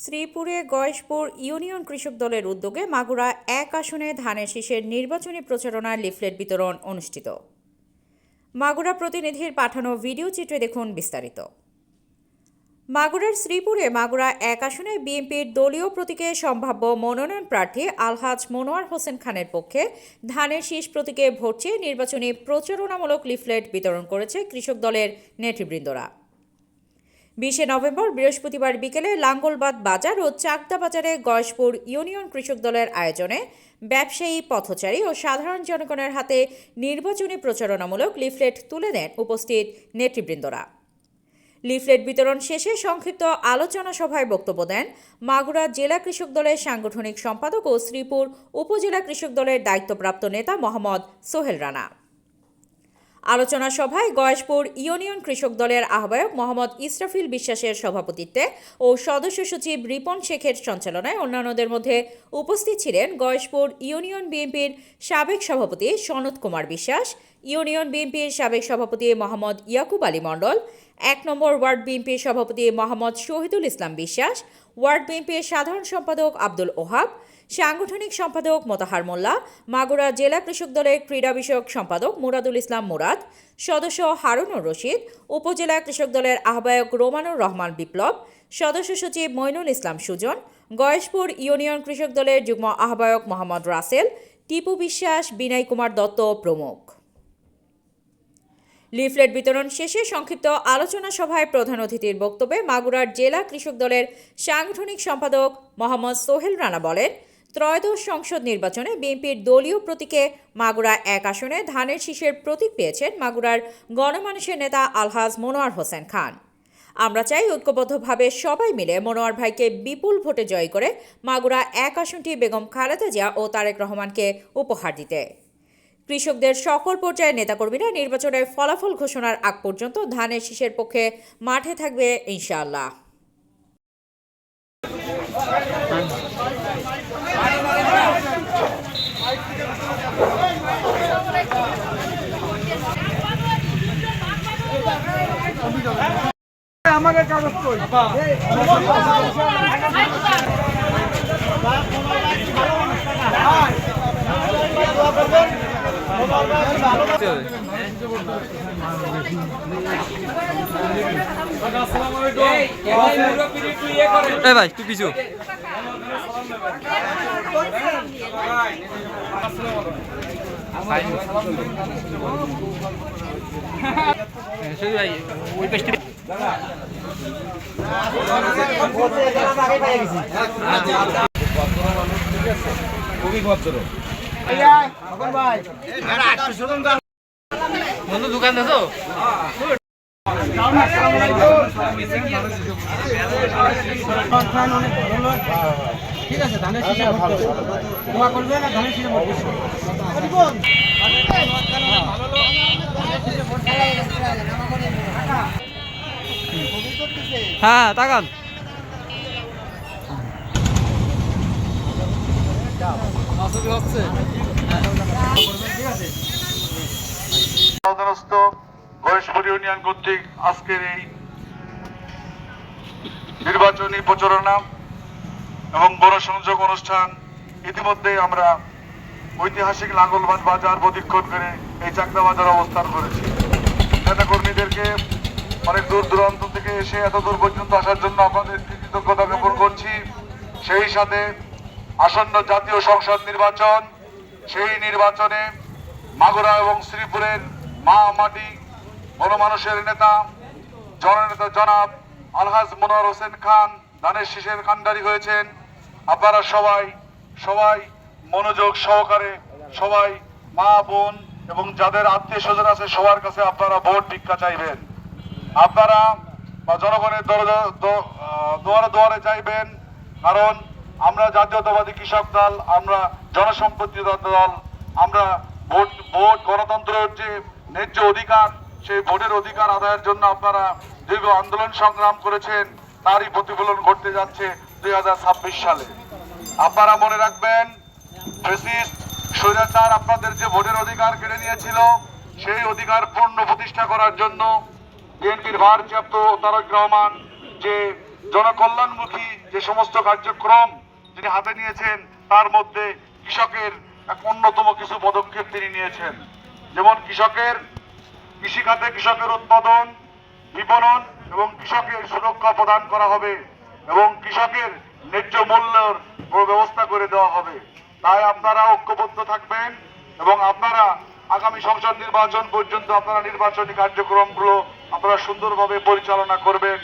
শ্রীপুরে Gayeshpur union কৃষক দলের উদ্যোগে মাগুরা এক আসনে ধানের শীষের নির্বাচনী প্রচারণার লিফলেট বিতরণ অনুষ্ঠিত। মাগুরা প্রতিনিধির পাঠানো ভিডিও চিত্রে দেখুন বিস্তারিত। মাগুরার শ্রীপুরে মাগুরা এক আসনে বিএনপির দলীয় প্রতীকে সম্ভাব্য মনোনয়ন প্রার্থী আলহাজ মনোয়ার হোসেন খানের পক্ষে ধানের শীষ প্রতীকে ভোট চেয়ে নির্বাচনী প্রচারণামূলক লিফলেট বিতরণ করেছে কৃষক দলের নেতৃবৃন্দরা। বিশে নভেম্বর বৃহস্পতিবার বিকেলে লাঙ্গলবাদ বাজার ও চাকদা বাজারে গয়েশপুর ইউনিয়ন কৃষক দলের আয়োজনে ব্যবসায়ী, পথচারী ও সাধারণ জনগণের হাতে নির্বাচনী প্রচারণামূলক লিফলেট তুলে দেন উপস্থিত নেতৃবৃন্দরা। লিফলেট বিতরণ শেষে সংক্ষিপ্ত আলোচনা সভায় বক্তব্য দেন মাগুরা জেলা কৃষক দলের সাংগঠনিক সম্পাদক ও শ্রীপুর উপজেলা কৃষক দলের দায়িত্বপ্রাপ্ত নেতা মোহাম্মদ সোহেল রানা। আলোচনা সভায় গয়েশপুর ইউনিয়ন কৃষক দলের আহ্বায়ক মোহাম্মদ ইসরাফিল বিশ্বাসের সভাপতিত্বে ও সদস্য সচিব রিপন শেখের সঞ্চালনায় অন্যান্যদের মধ্যে উপস্থিত ছিলেন গয়েশপুর ইউনিয়ন বিএনপির সাবেক সভাপতি সনৎ কুমার বিশ্বাস, ইউনিয়ন বিএনপির সাবেক সভাপতি মোহাম্মদ ইয়াকুব আলী মণ্ডল, এক নম্বর ওয়ার্ড বিএনপির সভাপতি মোহাম্মদ শহীদুল ইসলাম বিশ্বাস, ওয়ার্ড বিএনপির সাধারণ সম্পাদক আব্দুল ওহাব সাংগঠনিক সম্পাদক মোতাহার মোল্লা, মাগুরা জেলা কৃষক দলের ক্রীড়া বিষয়ক সম্পাদক মুরাদুল ইসলাম মুরাদ, সদস্য হারুনুর রশিদ, উপজেলা কৃষক দলের আহ্বায়ক রোমানুর রহমান বিপ্লব, সদস্য সচিব মইনুল ইসলাম সুজন, গয়েশপুর ইউনিয়ন কৃষক দলের যুগ্ম আহ্বায়ক মোহাম্মদ রাসেল, টিপু বিশ্বাস, বিনয় কুমার দত্ত প্রমুখ। লিফলেট বিতরণ শেষে সংক্ষিপ্ত আলোচনা সভায় প্রধান অতিথির বক্তব্যে মাগুরার জেলা কৃষক দলের সাংগঠনিক সম্পাদক মোহাম্মদ সোহেল রানা বলেন ত্রয়োদশ সংসদ নির্বাচনে বিএনপির দলীয় প্রতীকে মাগুরা এক আসনে ধানের শীষের প্রতীক পেয়েছেন মাগুরার গণমানুষের নেতা আলহাজ মনোয়ার হোসেন খান। আমরা চাই ঐক্যবদ্ধভাবে সবাই মিলে মনোয়ার ভাইকে বিপুল ভোটে জয় করে মাগুরা এক আসনটি বেগম খালেদা জিয়া ও তারেক রহমানকে উপহার দিতে। কৃষকদের সকল পর্যায়ের নেতাকর্মীরা নির্বাচনের ফলাফল ঘোষণার আগ পর্যন্ত ধানের শীষের পক্ষে মাঠে থাকবে ইনশাআল্লাহ। আমাদের কাগজ কই? এ ভাই তুই পিছু। শুধু বন্ধু দোকান দেছো ঠিক আছে ধানের শীষে। দোয়া করবে না ধানের শীষে ভোট দিচ্ছি। হ্যাঁ তাকান। ইউনিয়ন কর্তৃক আজকের এই নির্বাচনী প্রচারণা এবং গণসংযোগ অনুষ্ঠান ইতিমধ্যে আমরা ঐতিহাসিক লাঙ্গলবাদ বাজার প্রদীক্ষণ করে এই চাকদা বাজার অবস্থান করেছি। নেতাকর্মীদেরকে অনেক দূর দূরান্ত থেকে এসে এত দূর পর্যন্ত আসার জন্য আপনাদের কৃতজ্ঞতা জ্ঞাপন করছি। সেই সাথে আসন্ন জাতীয় সংসদ নির্বাচন, সেই নির্বাচনে মাগুরা এবং শ্রীপুরের মা মাটি গণমানুষের নেতা, জননেতা জনাব আলহাজ মনোয়ার হোসেন খান ধানের শীষের কান্ডারি হয়েছেন। আপনারা সবাই সবাই মনোযোগ সহকারে, সবাই মা, বোন এবং যাদের আত্মীয় স্বজন আছে, সবার কাছে আপনারা ভোট ভিক্ষা চাইবেন। আপনারা জনগণের দুয়ারে দুয়ারে চাইবেন। কারণ আমরা জাতীয়তাবাদী কৃষক দল, আমরা জনসম্পত্তি দল আমরা ভোট ভোট গণতন্ত্রের যে ন্যায্য অধিকার, সেই ভোটের অধিকার আদায়ের জন্য আপনারা দীর্ঘ আন্দোলন সংগ্রাম করেছেন। তারই প্রতিফলন ঘটতে যাচ্ছে দুই হাজার ছাব্বিশ সালে। আপনারা মনে রাখবেন ফেসিস্ট স্বৈরাচার আপনাদের যে ভোটের অধিকার কেড়ে নিয়েছিল, সেই অধিকার পূর্ণ প্রতিষ্ঠা করার জন্য বিএনপির ভারপ্রাপ্ত তারক রহমান, যে জনকল্যাণমুখী যে সমস্ত কার্যক্রম তিনি হাতে নিয়েছেন, তার মধ্যে কৃষকের এক অন্যতম কিছু পদক্ষেপ তিনি নিয়েছেন। যেমন কৃষকের কৃষিখাতে কৃষকের উৎপাদন, বিপণন এবং কৃষকের সুরক্ষা প্রদান করা হবে এবং কৃষকের ন্যায্য মূল্যের ব্যবস্থা করে দেওয়া হবে। তাই আপনারা ঐক্যবদ্ধ থাকবেন এবং আপনারা আগামী সংসদ নির্বাচন পর্যন্ত আপনারা নির্বাচনী কার্যক্রমগুলো আপনারা সুন্দরভাবে পরিচালনা করবেন।